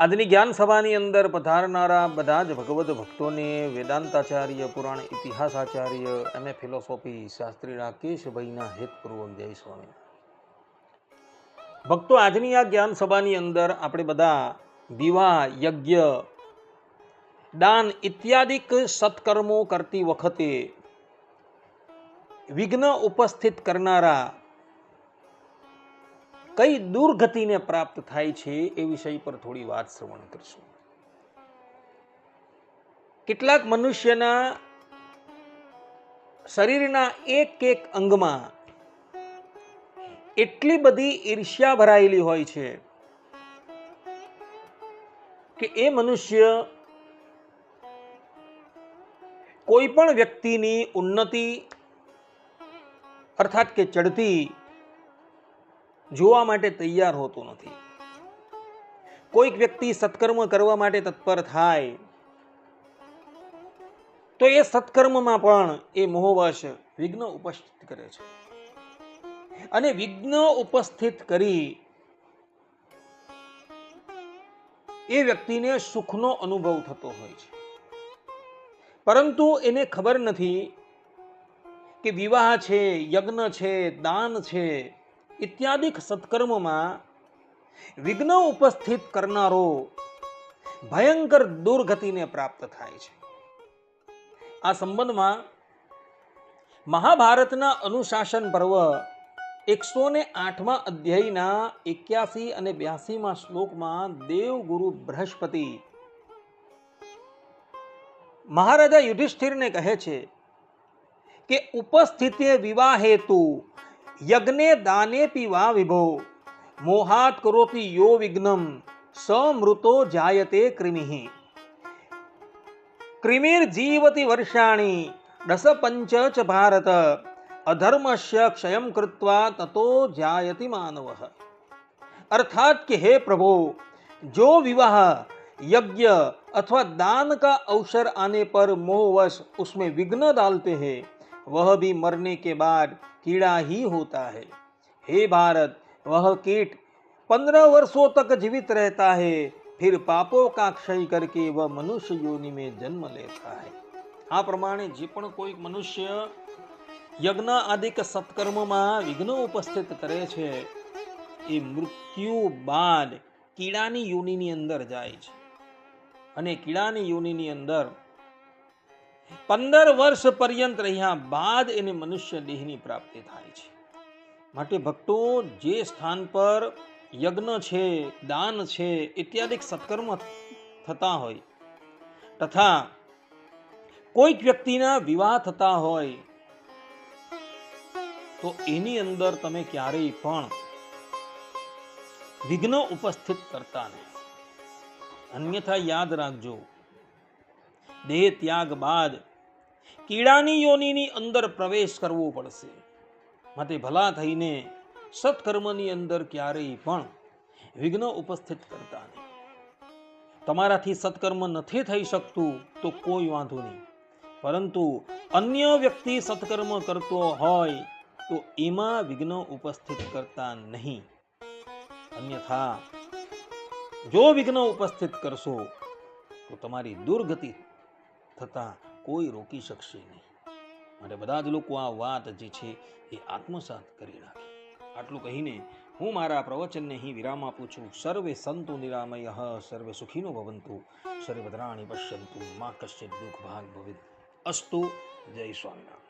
આજની જ્ઞાન સભાની અંદર પધારનારા બધા જ ભગવદ્ ભક્તોને વેદાંતાચાર્ય પુરાણ ઇતિહાસાચાર્ય એમ એ ફિલોસોફી શાસ્ત્રી રાકેશભાઈના હેતપૂર્વક જય સ્વામી ભક્તો આજની આ જ્ઞાન સભાની અંદર આપણે બધા વિવાહ યજ્ઞ દાન ઇત્યાદિક સત્કર્મો કરતી વખતે વિઘ્ન ઉપસ્થિત કરનારા કઈ દુર્ગતિને પ્રાપ્ત થાય છે એ વિષય પર થોડી વાત શ્રવણ કરશું. કેટલાક મનુષ્યના શરીરના એક એક અંગમાં એટલી બધી ઈર્ષ્યા ભરાયેલી હોય છે કે એ મનુષ્ય કોઈ પણ વ્યક્તિની ઉન્નતિ અર્થાત કે ચડતી જોવા માટે તૈયાર હોતો નથી. કોઈક વ્યક્તિ સત્કર્મ કરવા માટે તત્પર થાય, તો એ સત્કર્મમાં પણ એ મોહવશ વિઘ્ન ઉપસ્થિત કરે છે. અને વિઘ્ન ઉપસ્થિત કરી એ વ્યક્તિને સુખનો અનુભવ થતો હોય છે. પરંતુ એને ખબર નથી કે વિવાહ છે, યજ્ઞ છે, દાન છે ઇત્યાદિક સત્કર્મમાં વિઘ્ન ઉપસ્થિત કરનારો ભયંકર દુર્ગતિને પ્રાપ્ત થાય છે. આ સંબંધમાં મહાભારતના અનુશાસન પર્વ એકસો ને આઠમા અધ્યાયના એક્યાસી અને બ્યાસીમાં શ્લોકમાં દેવગુરુ બૃહસ્પતિ મહારાજા યુધિષ્ઠિરને કહે છે કે ઉપસ્થિતે વિવાહ यज्ञे दाने पिवा विभो। मोहात करोति यो विघ्नम स मृतो जायते कृमि। कृमिर्जीवति वर्षाणि दस पंच च भारत अधर्म से क्षय कृत्वा ततो जायति मानव। अर्थात कि हे प्रभो, जो विवाह, यज्ञ अथवा दान का अवसर आने पर मोहवश उसमें विघ्न डालते हैं वह भी मरने के बाद कीड़ा ही होता है हे भारत वह कीट पंद्रह वर्षों तक जीवित रहता है फिर पापों का क्षय करके वह मनुष्य योनि में जन्म लेता है આ પ્રમાણે જે પણ કોઈક મનુષ્ય યજ્ઞ આદિક સત્કર્મમાં વિઘ્ન ઉપસ્થિત કરે છે એ મૃત્યુ બાદ કીડાની યોનિની અંદર જાય છે અને કીડાની યોનિની અંદર પંદર વર્ષ પર્યંત રહ્યા બાદ એને મનુષ્ય દેહની પ્રાપ્તિ થાય છે. માટે ભક્તો, જે સ્થાન પર યજ્ઞ છે, દાન છે, ઇત્યાદિ સત્કર્મ થતા હોય, તથા કોઈક વ્યક્તિના વિવાહ થતા હોય, તો એની અંદર તમે ક્યારેય પણ વિઘ્ન ઉપસ્થિત કરતા નહીં. અન્યથા યાદ રાખજો દેહ ત્યાગ બાદ કીડાની યોનિની અંદર પ્રવેશ કરવો પડશે. માટે ભલા થઈને સત્કર્મની અંદર ક્યારેય પણ વિઘ્ન ઉપસ્થિત કરતા નહીં. તમારાથી સત્કર્મ નથી થઈ શકતું તો કોઈ વાંધો નહીં. પરંતુ અન્ય વ્યક્તિ સત્કર્મ કરતો હોય તો એમાં વિઘ્ન ઉપસ્થિત કરતા નહીં. અન્યથા, જો વિઘ્ન ઉપસ્થિત કરશો, તો તમારી દુર્ગતિ થતા કોઈ રોકી શકશે નહીં. અને બધા જ લોકો આ વાત જે છે એ આત્મસાત કરી નાખે. આટલું કહીને હું મારા પ્રવચનને અહીં વિરામ આપું છું. સર્વે સંતુ નિરામય, સર્વે સુખીનો ભવંતુ, સર્વે ભદ્રાણી પશ્યંતુ, મા કશ્ચિત દુઃખ ભાગ ભવિત અસ્તુ જય સ્વામિનારાયણ.